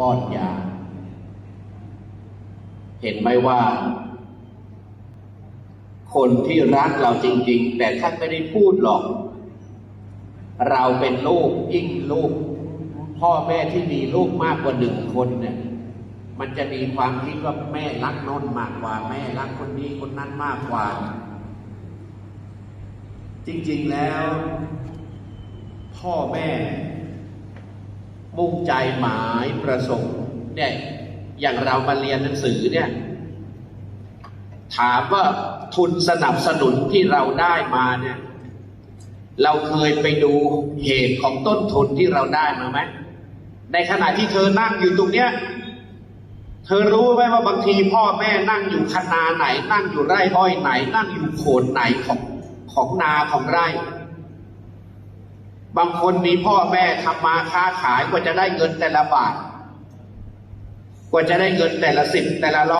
ป้อนยา เห็นไหมว่า คนที่รักเราจริง ๆ แต่ท่านไม่ได้พูดหรอก เราเป็นลูกยิ่งลูก พ่อแม่ที่มีลูกมากกว่าหนึ่งคนเนี่ยมันจะมีความคิดว่าแม่รักน้นมากกว่า แม่รักคนนี้คนนั้นมากกว่า จริง ๆแล้ว พ่อแม่ ใจหมายประสงค์เนี่ยอย่างเรามาเรียนหนังสือเนี่ย ถามว่าทุนสนับสนุนที่เราได้มาเนี่ย เราเคยไปดูเหตุของต้นทุนที่เราได้มาไหมในขณะที่เธอนั่งอยู่ตรงเนี้ย เธอรู้ไหมว่าบางทีพ่อแม่นั่งอยู่คนาไหน นั่งอยู่ไร่อ้อยไหน นั่งอยู่โขนไหนของของนาของไร่ บางคนมีพ่อแม่ทำมาค้าขายกว่าจะได้เงินแต่ละบาท กว่าจะได้เงินแต่ละสิบแต่ละร้อย